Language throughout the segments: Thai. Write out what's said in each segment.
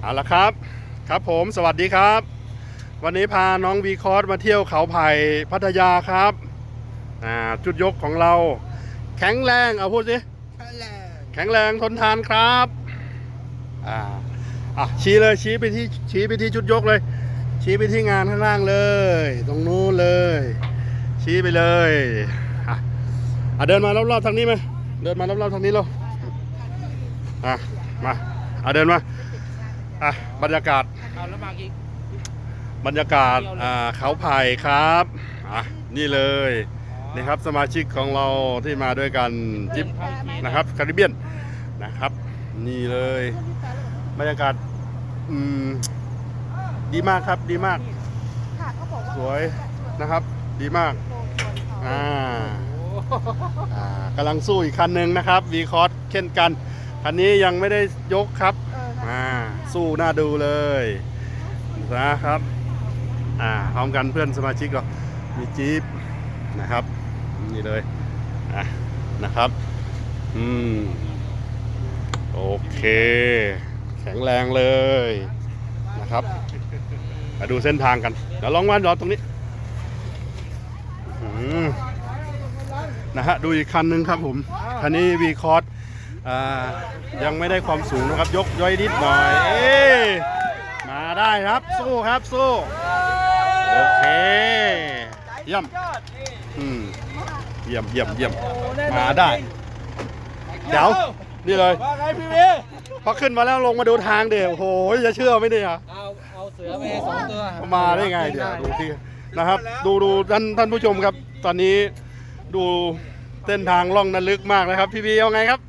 เอาละครับ ครับผมสวัสดีครับ วันนี้พาน้องวีคอร์สมาเที่ยวเขาไผ่พัทยาครับอ่าจุดยกของเรา แข็งแรงเอาพูดสิแข็งแรงทนทานครับอ่าอะชี้เลยชี้ไปที่ชี้ไปที่จุดยกเลย ชี้ไปที่งานข้างล่างเลย ตรงนู้นเลย ชี้ไปเลยอะอะเดินมารอบๆทางนี้ไหมเดินมารอบๆทางนี้เราอะมา อะเดินมาอะบรรยากาศเอาแล้วมากี่บรรยากาศอ่าเขาไผ่ครับอะนี่เลยนี่ครับสมาชิกของเราที่มาด้วยกันจิ๊บนะครับคาริเบียนนะครับ นี่เลยบรรยากาศอืมดีมากครับดีมาก สวยนะครับ ดีมากอ่าอ่ากำลังสู้อีกคันหนึ่งนะครับวีคอร์สเช่นกัน คันนี้ยังไม่ได้ยกครับเอออ่าสู้หน้าดูเลยนะครับอ่าพร้อมกันเพื่อนสมาชิกก็มีจี๊ปนะครับนี่เลยอะนะครับอืมโอเค แข็งแรงเลยนะครับมาดูเส้นทางกันเดี๋ยวลองมาจอดตรงนี้อื้อหือนะฮะดูอีกคันหนึ่งครับผมคันนี้วีคอร์ส อ่ายังไม่ได้ความสูงนะครับยกย่อยนิดหน่อยเอ๊มาได้ครับสู้ครับสู้โอเคเยี่ยมอืมเยี่ยมเยี่ยมเยี่ยมมาได้เดี๋ยวนี่เลยว่าไงพี่วีพอขึ้นมาแล้วลงมาดูทางเดี๋ยวโอ้โหจะเชื่อไหมเนี่ยเอาเอาเสือไปสองตัวมาได้ไงเดี๋ยวดูที่นะครับ ดูดูท่านท่านผู้ชมครับ ตอนนี้ดูเส้นทางล่องนั้นลึกมากนะครับ พี่บีเอาไงครับ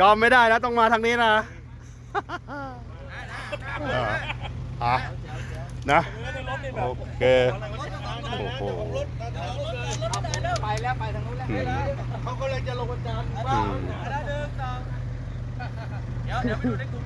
ยอมไม่ได้นะต้องมาทางนี้นะเอออะนะ โอเค โอ้โห ไปแล้วไปทางนู้นแล้วอืมเขาก็เลยจะลงวันจันทร์อืมเดี๋ยวเดี๋ยวไปดูในกลุ่ม